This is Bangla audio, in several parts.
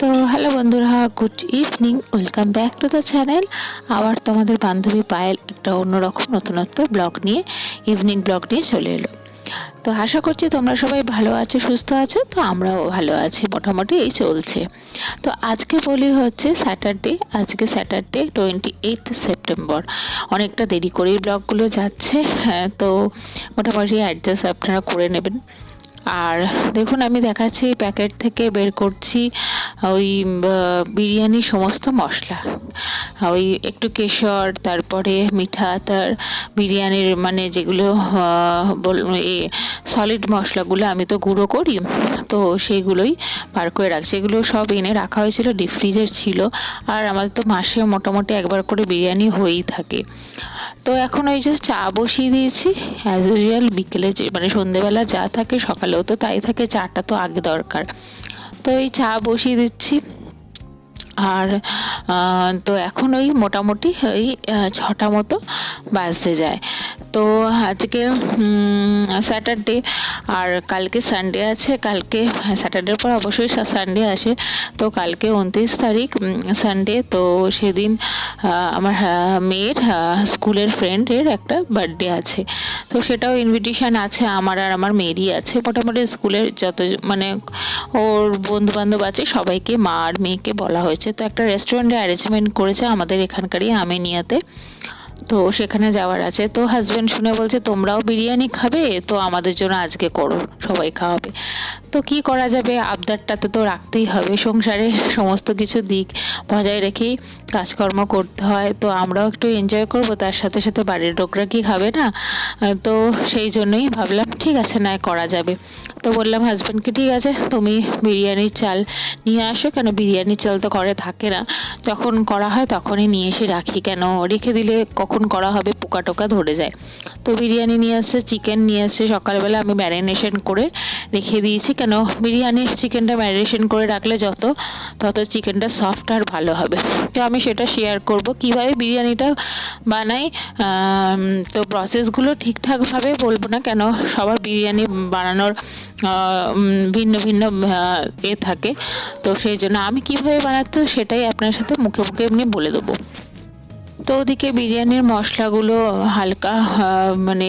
তো হ্যালো বন্ধুরা good evening welcome back to the channel আবার তোমাদের বান্ধবী পায়েল একটা অন্যরকম নতুনত্ব ব্লগ নিয়ে ইভিনিং ব্লগ নিয়ে চলে এলো। তো আশা করছি তোমরা সবাই ভালো আছো, সুস্থ আছো, তো আমরাও ভালো আছি, মোটামুটি এই চলছে। তো আজকে বলি হচ্ছে স্যাটারডে আজকে স্যাটারডে টোয়েন্টি এইথ সেপ্টেম্বর অনেকটা দেরি করেই ব্লগগুলো যাচ্ছে হ্যাঁ তো মোটামুটি অ্যাডজাস্ট আপনারা করে নেবেন। আর দেখুন, আমি দেখাচ্ছি প্যাকেট থেকে বের করছি ওই বিরিয়ানি সমস্ত মশলা। ওই একটু কেশর, তারপরে মিঠা, তার বিরিয়ানির মানে যেগুলো এ সলিড মশলাগুলো আমি তো গুঁড়ো করি, তো সেইগুলোই বার করে রাখছি। এগুলো সব এনে রাখা হয়েছিল, ডিপ ফ্রিজের ছিল। আর আমাদের তো মাসে মোটামুটি একবার করে বিরিয়ানি হয়েই থাকে। তো এখন ওই যে চা বসিয়ে দিয়েছি অ্যাজ ইউজুয়াল বিকেলে যে মানে সন্ধেবেলা যা থাকে সকালেও তো তাই থাকে, চাটা তো আগে দরকার। তো এই চা বসিয়ে দিচ্ছি। আর তো এখন ওই মোটামুটি ওই ছটা মতো বাজতে যায়। তো আজকে স্যাটারডে আর কালকে সানডে আছে। কালকে স্যাটারডের পর অবশ্যই সানডে আসে। তো কালকে উনত্রিশ তারিখ সানডে তো সেদিন আমার মেয়ের স্কুলের ফ্রেন্ডের একটা বার্থডে আছে। তো সেটাও ইনভিটেশন আছে আমার আর আমার মেয়েরই আছে। মোটামুটি স্কুলের যত মানে ওর বন্ধু বান্ধব আছে, সবাইকে মা আর মেয়েকে বলা হয়েছে। তো একটা রেস্টুরেন্টে অ্যারেঞ্জমেন্ট করেছে আমাদের এখানকারই আমেনিয়াতে। তো সেখানে যাওয়ার আছে। তো হাজব্যান্ড শুনে বলছে, তোমরাও বিরিয়ানি খাবে, তো আমাদের জন্য আজকে করো, সবাই খাওয়াবে। তো কি করা যাবে? আবদারটা তো রাখতেই হবে। সংসারে সমস্ত কিছু দিক বজায় রেখেই কাজকর্ম করতে হয়। তো আমরাও একটু এনজয় করব। তার সাথে সাথে বাড়ির লোকরা কি খাবে না? তো সেই জন্যই ভাবলাম, ঠিক আছে, না, করা যাবে। তো বললাম হাজব্যান্ডকে ঠিক আছে, তুমি বিরিয়ানির চাল নিয়ে আসো। কেন বিরিয়ানির চাল তো ঘরে থাকে না। যখন করা হয় তখনই নিয়ে এসে রাখি। কেন রেখে দিলে কখন করা হবে? পোকা টোকা ধরে যায়। তো বিরিয়ানি নিয়ে আসছে, চিকেন নিয়ে আসছে। সকালবেলা আমি ম্যারিনেশন করে রেখে দিয়েছি। কেন? বিরিয়ানির চিকেনটা ম্যারিনেশন করে রাখলে যত, তত চিকেনটা সফট আর ভালো হবে। তো আমি সেটা শেয়ার করব। কীভাবে বিরিয়ানিটা বানাই তো প্রসেসগুলো ঠিকঠাকভাবে বলব না কেন, সবার বিরিয়ানি বানানোর ভিন্ন ভিন্ন এ থাকে। তো সেই জন্য আমি কীভাবে বানাতে সেটাই আপনার সাথে মুখে মুখে এমনি বলে দেবো। তো ওদিকে বিরিয়ানির মশলাগুলো হালকা মানে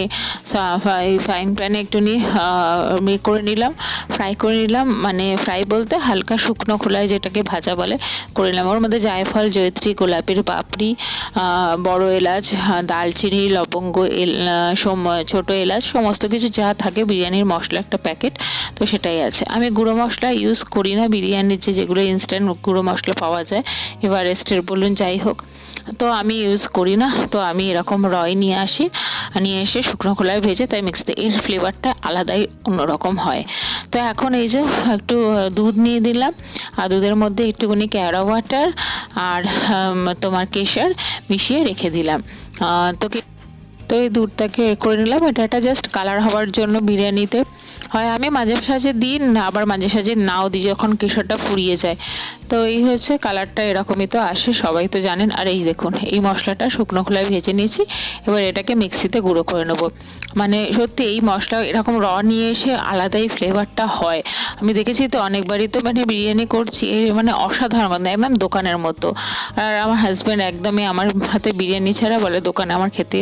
ফ্রাইং প্যানে একটু নিয়ে করে নিলাম ফ্রাই করে নিলাম মানে ফ্রাই বলতে হালকা শুকনো খোলায় যেটাকে ভাজা বলে করে নিলাম। ওর মধ্যে জায়ফল, জয়ত্রী, গোলাপের পাপড়ি বড় এলাচ দালচিনি লবঙ্গ ছোট এলাচ, সমস্ত কিছু যা থাকে বিরিয়ানির মশলা একটা প্যাকেট, তো সেটাই আছে। আমি গুঁড়ো মশলা ইউজ করি না, বিরিয়ানির যে যেগুলো ইনস্ট্যান্ট গুঁড়ো মশলা পাওয়া যায়, এভারেস্টের বলুন যাই হোক। তো আমি ইউজ করি না, তো আমি এরকম রয় নিয়ে আসি, নিয়ে এসে শুকনো খোলায় ভেজে তাই মিক্সিতে এর ফ্লেভারটা আলাদাই অন্যরকম হয়। তো এখন এই যে একটু দুধ নিয়ে দিলাম, আর দুধের মধ্যে একটুখানি ক্যারা ওয়াটার আর তোমার কেশার মিশিয়ে রেখে দিলাম। তো তো এই দুধটাকে এ করে নিলাম। এটা একটা জাস্ট কালার হওয়ার জন্য বিরিয়ানিতে। হয় আমি মাঝে সাঝে দিই আবার মাঝে সাঝে নাও দিই যখন কেশরটা ফুরিয়ে যায়। তো এই হচ্ছে কালারটা এরকমই তো আসে, সবাই তো জানেন। আর এই দেখুন, এই মশলাটা শুকনো খোলায় ভেজে নিয়েছি। এবার এটাকে মিক্সিতে গুঁড়ো করে নেব। মানে সত্যি এই মশলা এরকম র নিয়ে এসে আলাদাই ফ্লেভারটা হয়। আমি দেখেছি তো অনেকবারই তো মানে বিরিয়ানি করছি মানে অসাধারণ মানে একদম দোকানের মতো। আর আমার হাজব্যান্ড একদমই আমার হাতে বিরিয়ানি ছাড়া বলে দোকানে আমার খেতে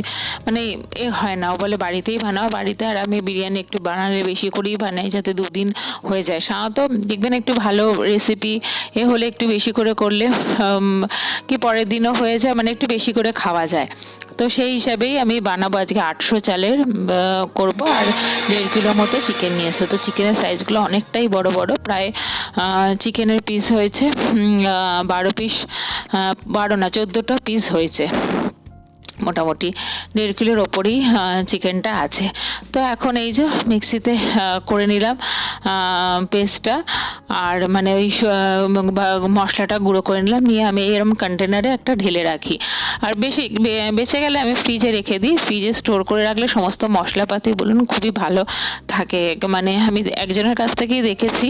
মানে এ হয় না, ও বলে বাড়িতেই বানাও, বাড়িতে আর আমি বিরিয়ানি একটু বানালে বেশি করেই বানাই যাতে দুদিন হয়ে যায়। সাধারণত দেখবেন একটু ভালো রেসিপি এ হলে একটু বেশি করে করলে কি পরের দিনও হয়ে যায় মানে একটু বেশি করে খাওয়া যায়। তো সেই হিসাবেই আমি বানাবো আজকে আটশো চালের করব আর দেড় কিলো মতো চিকেন নিয়ে এসে। তো চিকেনের সাইজগুলো অনেকটাই বড় বড়, প্রায় চিকেনের পিস হয়েছে বারো পিস বারো না, চোদ্দোটা পিস হয়েছে। মোটামুটি দেড় কিলোর ওপরই চিকেনটা আছে। তো এখন এই যে মিক্সিতে করে নিলাম পেস্টটা, আর মানে ওই মশলাটা গুঁড়ো করে নিলাম, নিয়ে আমি এরকম কন্টেনারে একটা ঢেলে রাখি। আর বেশি বেঁচে গেলে আমি ফ্রিজে রেখে দিই। ফ্রিজে স্টোর করে রাখলে সমস্ত মশলাপাতি বলুন খুবই ভালো থাকে। মানে আমি একজনের কাছ থেকেই দেখেছি।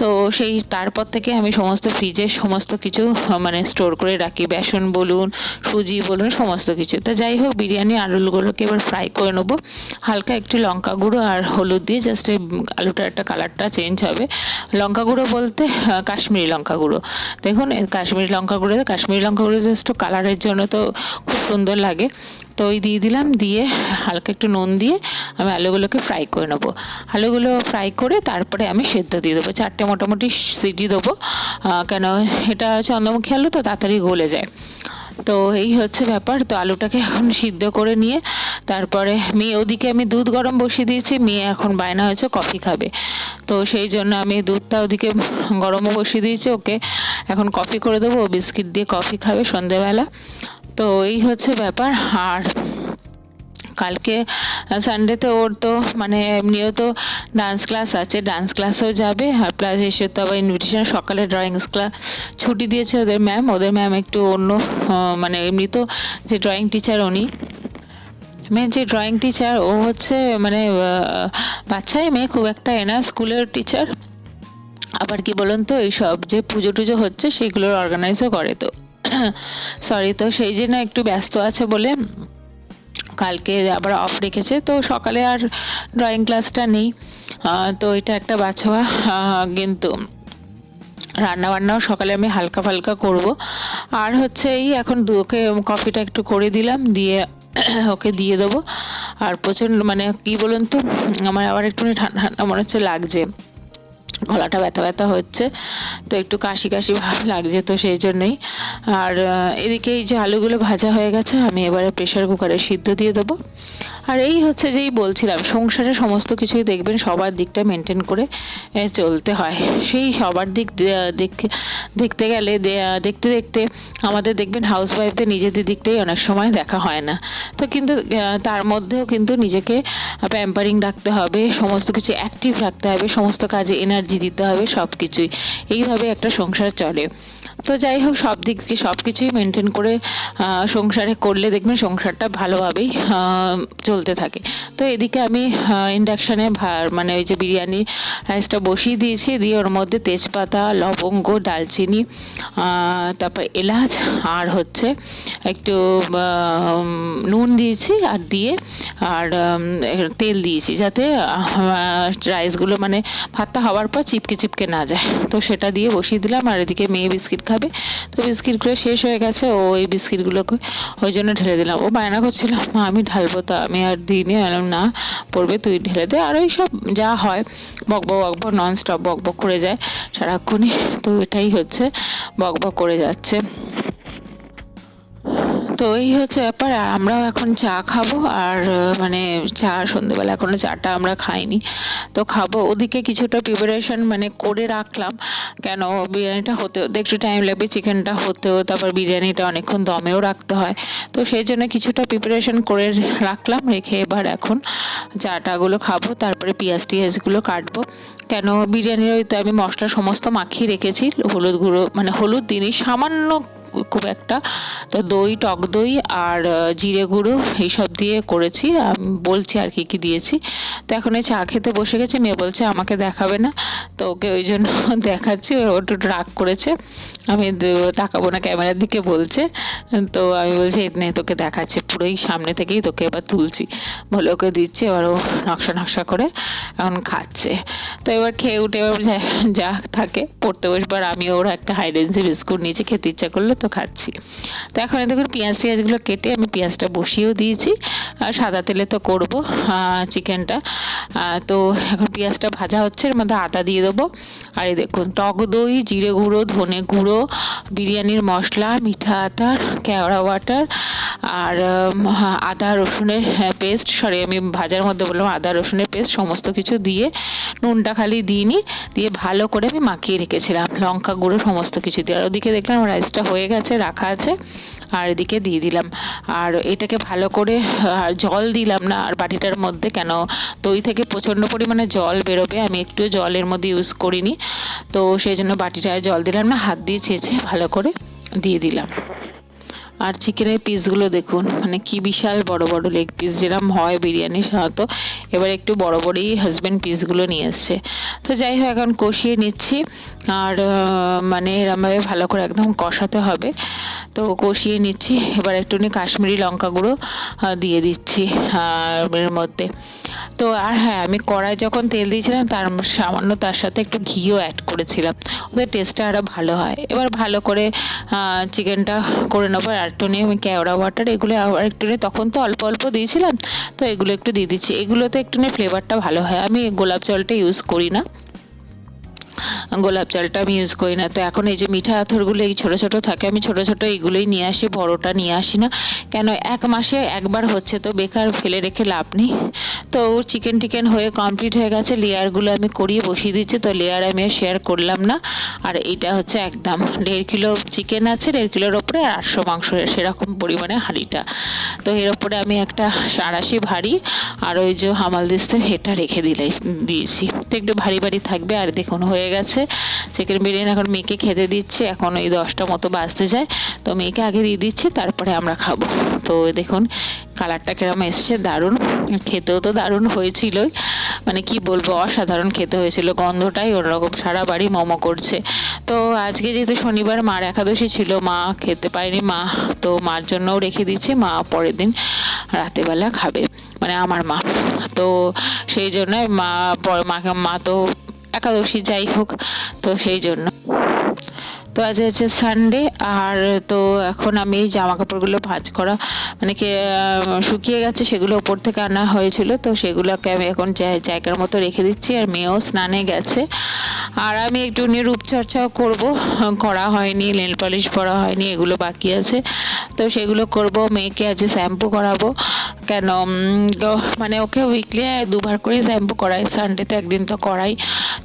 তো সেই, তারপর থেকে আমি সমস্ত ফ্রিজে সমস্ত কিছু মানে স্টোর করে রাখি। বেসন বলুন, সুজি বলুন, সমস্ত কিছু। কিছু তা যাই হোক, বিরিয়ানি, আলুগুলোকে এবার ফ্রাই করে নেব। হালকা একটু লঙ্কা গুঁড়ো আর হলুদ দিয়ে জাস্ট এই আলুটার একটা কালারটা চেঞ্জ হবে। লঙ্কা গুঁড়ো বলতে কাশ্মীরি লঙ্কা গুঁড়ো। দেখুন কাশ্মীরি লঙ্কা গুঁড়ো, কাশ্মীরি লঙ্কা গুঁড়ো জাস্ট কালারের জন্য তো খুব সুন্দর লাগে। তো ওই দিয়ে দিলাম, দিয়ে হালকা একটু নুন দিয়ে আমি আলুগুলোকে ফ্রাই করে নেব। আলুগুলো ফ্রাই করে তারপরে আমি সেদ্ধ দিয়ে দেবো। চারটে মোটামুটি সিটি দেবো। কেন, এটা হচ্ছে চন্দ্রমুখী আলু তো তাড়াতাড়ি গলে যায়। তো এই হচ্ছে ব্যাপার। তো আলুটাকে এখন সিদ্ধ করে নিয়ে তারপরে মেয়ে, ওদিকে আমি দুধ গরম বসিয়ে দিয়েছি, মেয়ে এখন বায়না হয়েছে, কফি খাবে। তো সেই জন্য আমি দুধটা ওদিকে গরমও বসিয়ে দিয়েছি, ওকে এখন কফি করে দেবো বিস্কিট দিয়ে কফি খাবে সন্ধ্যেবেলা। তো এই হচ্ছে ব্যাপার, আর কালকে সানডেতে ওর তো মানে এমনিও তো ডান্স ক্লাস আছে ডান্স ক্লাসেও যাবে আর প্লাস এসে তো আবার ইনভিটেশন সকালে ড্রয়িং ক্লাস ছুটি দিয়েছে ওদের ম্যাম ওদের ম্যাম একটু অন্য মানে এমনি তো যে ড্রয়িং টিচার উনি মেয়ে যে ড্রয়িং টিচার ও হচ্ছে মানে বাচ্চাই মেয়ে খুব একটা এনা স্কুলের টিচার আবার কি বলুন তো এইসব যে পুজো টুজো হচ্ছে, সেইগুলোর অর্গানাইজও করে তো। সরি তো, সেই জন্য একটু ব্যস্ত আছে বলে কালকে আবার অফ রেখেছে, তো সকালে আর ড্রয়িং ক্লাসটা নেই। তো এটা একটা বাছোয়া কিন্তু রান্না বান্নাও সকালে আমি হালকা ফালকা করব। আর হচ্ছে এই এখন ওকে কফিটা একটু করে দিলাম, দিয়ে ওকে দিয়ে দেবো। আর প্রচণ্ড মানে কি বলুন তো, আমার আবার একটু ঠান্ডা ঠান্ডা মনে হচ্ছে লাগছে। গলাটা ব্যথা ব্যথা হচ্ছে, তো একটু কাশি কাশি ভাব লাগছে তো সেই জন্যই। আর এদিকে এই যে আলুগুলো ভাজা হয়ে গেছে, আমি এবারে প্রেশার কুকারে সিদ্ধ দিয়ে দেবো। আর এই হচ্ছে যেই বলছিলাম, সংসারে সমস্ত কিছুই দেখবেন সবার দিকটা মেনটেন করে চলতে হয়। সেই সবার দিক দেখ- দেখতে গেলে দেখতে দেখতে আমাদের দেখবেন হাউস ওয়াইফদের নিজেদের দিকটাই অনেক সময় দেখা হয় না। তো কিন্তু তার মধ্যেও কিন্তু নিজেকে প্যাম্পারিং রাখতে হবে, সমস্ত কিছু অ্যাক্টিভ রাখতে হবে, সমস্ত কাজে এনার্জি দিতে হবে সব কিছুই এইভাবে একটা সংসার চলে। তো যাই হোক, সব দিক থেকে সব কিছুই মেনটেন করে সংসারে করলে দেখবেন সংসারটা ভালোভাবেই চলতে থাকে। তো এদিকে আমি ইন্ডাকশানে মানে ওই যে বিরিয়ানি রাইসটা বসিয়ে দিয়েছি। দিয়ে ওর মধ্যে তেজপাতা, লবঙ্গ ডালচিনি তারপর এলাচ আর হচ্ছে একটু নুন দিয়েছি আর দিয়ে আর তেল দিয়েছি যাতে রাইসগুলো মানে ভাতটা হওয়ার পর চিপকে চিপকে না যায়। তো সেটা দিয়ে বসিয়ে দিলাম আর এদিকে মেয়ে বিস্কিট খাবে তো বিস্কিটগুলো শেষ হয়ে গেছে, ও এই বিস্কিটগুলোকে ওই জন্য ঢেলে দিলাম। ও বায়না করছিল, মা, আমি ঢালবো তো, আমি আর দিইনি। এলাম না, পড়বে, তুই ঢেলে দে। আর ওই সব যা হয় বকব বকব নন স্টপ বকব করে যায় সারাক্ষণই। তো এটাই হচ্ছে বকব করে যাচ্ছে। তো এই হচ্ছে ব্যাপার, আর আমরাও এখন চা খাব, আর মানে চা সন্ধ্যেবেলা এখনও চাটা আমরা খাইনি। তো খাব, ওদিকে কিছুটা প্রিপারেশন মানে করে রাখলাম। কেন, বিরিয়ানিটা হতে হতে একটু টাইম লাগবে চিকেনটা হতেও, তারপর বিরিয়ানিটা অনেকক্ষণ দমেও রাখতে হয়। তো সেই জন্য কিছুটা প্রিপারেশন করে রাখলাম, রেখে এবার এখন চাটাগুলো খাব, তারপরে পেঁয়াজ টিয়াজগুলো কাটবো। কেন, বিরিয়ানির ওই তো আমি মশলা সমস্ত মাখিয়ে রেখেছি, হলুদ গুঁড়ো মানে হলুদ দিনই সামান্য খুব একটা। তো দই, টক দই আর জিরে গুঁড়ো এইসব দিয়ে করেছি। বলছি আর কি কি দিয়েছি। তো এখন এই চা খেতে বসে গেছে। মেয়ে বলছে, আমাকে দেখাবে না। তো ওকে ওই জন্য দেখাচ্ছি। ও একটু রাগ করেছে। আমি তাকাবো না ক্যামেরার দিকে বলছে। তো আমি বলছি, "এই নে, তোকে দেখাচ্ছি। পুরোই সামনে থেকেই তোকে এবার তুলছি। বলে ওকে দিচ্ছে। এবার ও নকশা নকশা করে এখন খাচ্ছে। তো এবার খেয়ে উঠে এবার যা থাকে। পড়তে বসবার আমি ওর একটা হাইডেন্সি বিস্কুট নিয়েছি। খেতে ইচ্ছা করলে তো খাচ্ছি। তো এখন দেখুন পেঁয়াজ টিয়াজগুলো কেটে আমি পেঁয়াজটা বসিয়েও দিয়েছি। আর সাদা তেলে তো করব চিকেনটা। তো এখন পেঁয়াজটা ভাজা হচ্ছে এর মধ্যে আদা দিয়ে দেবো। আর এই দেখুন টক দই জিরে গুঁড়ো ধনে গুঁড়ো বিরিয়ানির মশলা মিঠা আতার কেওড়া ওয়াটার আর হ্যাঁ, আদা রসুনের পেস্ট সরি আমি ভাজার মধ্যে বললাম আদা রসুনের পেস্ট সমস্ত কিছু দিয়ে নুনটা খালি দিইনি দিয়ে ভালো করে আমি মাখিয়ে রেখেছিলাম। লঙ্কা গুঁড়ো সমস্ত কিছু দিয়ে। আর ওদিকে দেখলাম রাইসটা হয়ে গেছে। রাখা আছে। আর এদিকে দিয়ে দিলাম। আর এটাকে ভালো করে, আর জল দিলাম না আর বাটিটার মধ্যে কেন? দই থেকে প্রচণ্ড পরিমাণে জল বেরোবে। আমি একটু জলের মধ্যে ইউজ করিনি। তো সেই জন্য বাটিটায় জল দিলাম না, হাত দিয়ে ছেঁচে ভালো করে দিয়ে দিলাম। আর চিকেনের পিসগুলো দেখুন মানে কি বিশাল বড় বড় লেগ পিস যেরকম হয় বিরিয়ানি সাধারণত। এবার একটু বড় বড়ই হাজব্যান্ড পিসগুলো নিয়ে এসছে। তো যাই হোক, এখন কষিয়ে নিচ্ছি। আর মানে এরমভাবে ভালো করে একদম কষাতে হবে। তো কষিয়ে নিচ্ছি। এবার একটুখানি কাশ্মীরি লঙ্কা গুঁড়ো দিয়ে দিচ্ছি এর মধ্যে। তো আর হ্যাঁ আমি কড়াই যখন তেল দিয়েছিলাম, তার সামান্য তার সাথে একটু ঘিও অ্যাড করেছিলাম। ওদের টেস্টটা আরও ভালো হয়। এবার ভালো করে চিকেনটা করে নেব। আর একটু নিয়ে আমি ক্যাওড়া ওয়াটার এগুলো আবার একটু নিয়ে, তখন তো অল্প অল্প দিয়েছিলাম, তো এগুলো একটু দিয়ে দিচ্ছি। এগুলোতে একটু নিয়ে ফ্লেভারটা ভালো হয়। আমি গোলাপ জলটা ইউজ করি না। গোলাপ জলটা আমি ইউজ করি না। তো এখন এই যে মিঠা আথরগুলো এই ছোটো ছোটো থাকে, আমি ছোটো ছোটো এইগুলোই নিয়ে আসি, বড়টা নিয়ে আসি না। কেন এক মাসে একবার হচ্ছে তো বেকার ফেলে রেখে লাভ নেই। তো চিকেন টিকেন হয়ে কমপ্লিট হয়ে গেছে লেয়ারগুলো আমি করিয়ে বসিয়ে দিচ্ছি, তো লেয়ার আমি শেয়ার করলাম না। আর এইটা হচ্ছে একদম দেড় কিলো চিকেন আছে, দেড় কিলোর ওপরে আর আটশো মাংস, সেরকম পরিমাণে হাঁড়িটা। তো এর ওপরে আমি একটা সারাশি ভারী আর ওই যে হামাল দিস্তের হেটা রেখে দিলে, দিয়েছি। তো একটু ভারী ভারী থাকবে, আর দেখুন হয়ে গেছে। চিকেন বিরিয়ানি এখন মেয়েকে খেতে দিচ্ছে, এখন ওই দশটা মতো বাজতে যায়। তো মেয়েকে আগে দিয়ে দিচ্ছে, তারপরে আমরা খাব। তো দেখুন, কালারটা কিরম এসছে, দারুণ। খেতেও তো দারুণ হয়েছিলই। মানে কি বলব, অসাধারণ খেতে হয়েছিল। গন্ধটাই ওরকম, সারা বাড়ি মোমো করছে। তো আজকে যেহেতু শনিবার, মার একাদশী ছিল, মা খেতে পায়নি মা। তো মার জন্যও রেখে দিচ্ছে, মা পরের দিন রাতেবেলা খাবে। মানে আমার মা। তো সেই জন্য মা মা তো একাদশী যাই হোক, তো সেই জন্য। তো আজ হচ্ছে সানডে আর তো এখন আমি জামা কাপড়গুলো ভাঁজ করা মানে কি শুকিয়ে গেছে, সেগুলো ওপর থেকে আনা হয়েছিল, তো সেগুলোকে আমি এখন জায়গার মতো রেখে দিচ্ছি, আর মেয়েও স্নানে গেছে। আর আমি একটু নিয়ে রূপচর্চাও করব, করা হয়নি নেল পলিশ পরা হয়নি, এগুলো বাকি আছে। তো সেগুলো করব, মেয়েকে আজ শ্যাম্পু করাবো, কেন মানে ওকে উইকলি দুবার করে শ্যাম্পু করাই সানডেতে একদিন তো করাই।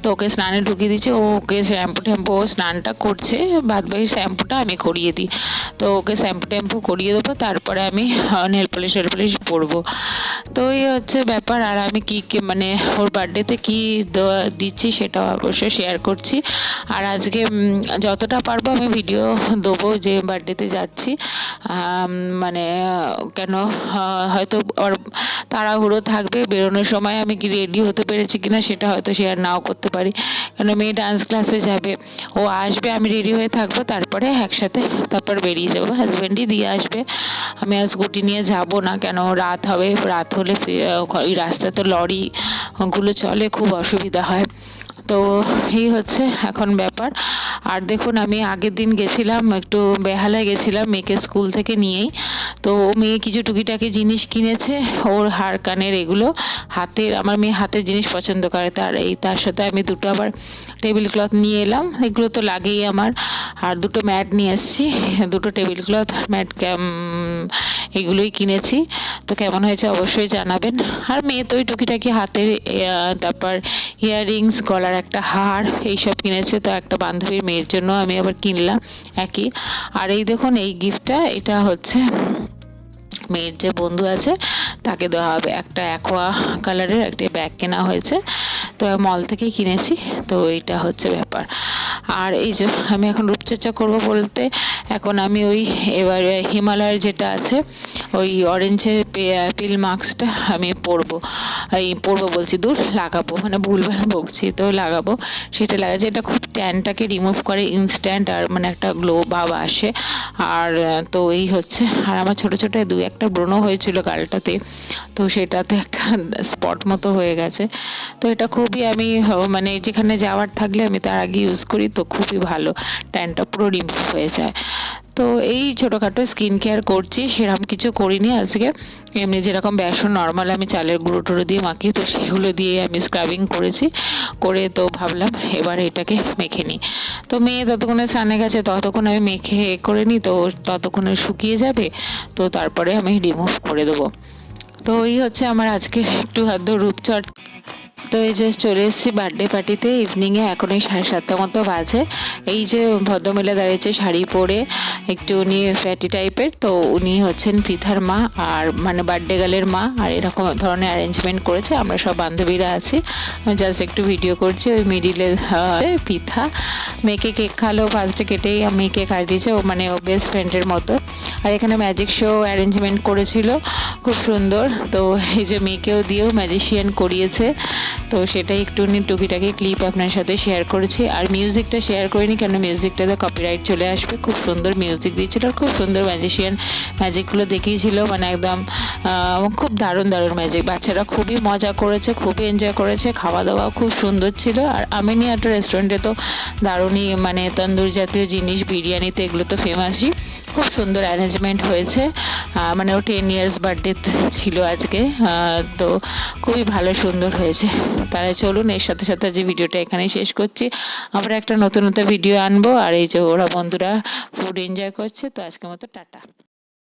তো ওকে স্নানে ঢুকিয়ে দিচ্ছি ওকে শ্যাম্পু ট্যাম্পু ও স্নানটা করছে। বাদ বাকি শ্যাম্পুটা আমি করিয়ে দিই। তো ওকে শ্যাম্পু ট্যাম্পু করিয়ে দেবো, তারপরে আমি নেল পলিশ নেল পলিশ পরবো। তো এই হচ্ছে ব্যাপার, আর আমি কি কি মানে ওর বার্থডেতে কী দিচ্ছি সেটা অবশ্যই শেয়ার করছি। আর আজকে যতটা পারব আমি ভিডিও দেবো যে বার্থডেতে যাচ্ছি। মানে কেন হয়তো ওর তাড়াহুড়ো থাকবে, বেরোনোর সময় আমি কি রেডি হতে পেরেছি কিনা সেটা হয়তো শেয়ার নাও করতে পারি। কেন, মেয়ে ডান্স ক্লাসে যাবে, ও আসবে, আমি রেডি হয়ে থাকব, তারপরে একসাথে তারপর বেরিয়ে যাব। হাজব্যান্ডই দিয়ে আসবে, আমি আর স্কুটি নিয়ে যাব না, কেন, রাত হবে, রাত হলে ওই রাস্তায় তো লরি গুলো চলে খুব অসুবিধা হয়। তো এই হচ্ছে এখন ব্যাপার। আর দেখুন, আমি আগের দিন গেছিলাম, একটু বেহালায় গেছিলাম মেয়েকে স্কুল থেকে নিয়েই। তো মেয়ে কিছু টুকিটাকি জিনিস কিনেছে, ওর হার কানের এগুলো। হাতের, আমার মেয়ে হাতের জিনিস পছন্দ করে, তার এই, তার সাথে আমি দুটো আবার টেবিল ক্লথ নিয়ে এলাম। এগুলো তো লাগেই আমার। আর দুটো ম্যাট নিয়ে এসেছি, দুটো টেবিল ক্লথ ম্যাট এগুলোই কিনেছি। তো কেমন হয়েছে অবশ্যই জানাবেন। আর মেয়ে তো ওই টুকিটাকি হাতের তারপর ইয়াররিংস গলার একটা হার, এইসব কিনেছে, তো একটা বান্ধবীর মেয়ের জন্য আমি আবার কিনলাম, একই। আর এই দেখুন, এই গিফটটা, এটা হচ্ছে মেয়ের যে বন্ধু আছে, তাকে দেওয়া হবে। একটা অ্যাকোয়া কালারের একটা ব্যাগ কেনা হয়েছে, তো মল থেকেই কিনেছি, তো এইটা হচ্ছে ব্যাপার। আর এই যে, আমি এখন রূপচর্চা করব বলতে, এখন আমি ওই এবার হিমালয়ের যেটা আছে, ওই অরেঞ্জের পিল মাস্কটা আমি পরবো। এই পরবো বলছি, দূর লাগাবো মানে ভুলভাল বকছি, তো লাগাবো। সেটা লাগাচ্ছে, এটা খুব ট্যানটাকে রিমুভ করে ইনস্ট্যান্ট আর মানে একটা গ্লো ভাব আসে। আর, তো এই হচ্ছে, আর আমার ছোট ছোট দু একটা ব্রণ হয়েছিল গালটাতে, তো সেটাতে একটা স্পট মতো হয়ে গেছে। তো এটা খুবই আমি মানে যেখানে যাওয়ার থাকলে আমি তার আগে ইউজ করি, তো খুবই ভালো, ট্যানটা পুরো রিমুভ হয়ে যায়। তো এই ছোটোখাটো স্কিন কেয়ার করছি সেরকম কিছু করিনি। আজকে এমনি যেরকম বেসন নর্মাল আমি চালের গুঁড়ো টুড়ো দিয়ে মাখি তো সেগুলো দিয়ে আমি স্ক্রাবিং করেছি। করে তো ভাবলাম এবার এটাকে মেখে নিই। তো মেয়ে ততক্ষণে স্নানে গেছে, ততক্ষণ আমি মেখে করে নিই, তো ততক্ষণে শুকিয়ে যাবে, তো তারপরে আমি রিমুভ করে দেবো। তো এই হচ্ছে আমার আজকের একটু হাত রূপচর্চা। তো এই যে চলে এসেছি বার্থডে পার্টিতে ইভিনিংয়ে এখন এই সাড়ে সাতটা মতো বাজে। এই যে ভদ্রমহিলা দাঁড়িয়েছে শাড়ি পরে, একটু উনি ফ্যাটি টাইপের তো উনি হচ্ছেন পৃথার মা আর মানে বার্থডে গার্লের মা, আর এরকম ধরনের অ্যারেঞ্জমেন্ট করেছে। আমরা সব বান্ধবীরা আছি। আমি জাস্ট একটু ভিডিও করছি, ওই মিডিলে পৃথা। মেয়েকে কেক খালো ফার্স্টে কেটেই মেয়েকে খাই দিয়েছে, ও মানে ও বেস্ট ফ্রেন্ডের মতো। আর এখানে ম্যাজিক শো অ্যারেঞ্জমেন্ট করেছিল, খুব সুন্দর। তো এই যে মেয়েকেও দিয়েও ম্যাজিশিয়ান করিয়েছে। তো সেটাই একটু টুকিটাকি ক্লিপ আপনার সাথে শেয়ার করেছি। আর মিউজিকটা শেয়ার করিনি কেন? মিউজিকটাতে কপিরাইট চলে আসবে। খুব সুন্দর মিউজিক দিয়েছিল আর খুব সুন্দর ম্যাজিশিয়ান ম্যাজিকগুলো দেখিয়েছিল। মানে একদম খুব দারুণ দারুণ ম্যাজিক বাচ্চারা খুবই মজা করেছে, খুবই এনজয় করেছে। খাওয়া দাওয়া খুব সুন্দর ছিল। আর আমিনি একটা রেস্টুরেন্টে তো দারুণই মানে তন্দুর জাতীয় জিনিস, বিরিয়ানিতে এগুলো তো ফেমাসই খুব সুন্দর অ্যারেঞ্জমেন্ট হয়েছে। মানে ও টেন ইয়ার্স বার্থডে ছিল আজকে। তো খুবই ভালো সুন্দর হয়েছে। তাহলে চলুন, এর সাথে সাথে যে ভিডিওটা এখানে শেষ করছি। আমরা একটা নতুন নতুন ভিডিও আনব। আর এই যে ওরা বন্ধুরা ফুড এনজয় করছে, তো আজকের মতো টাটা।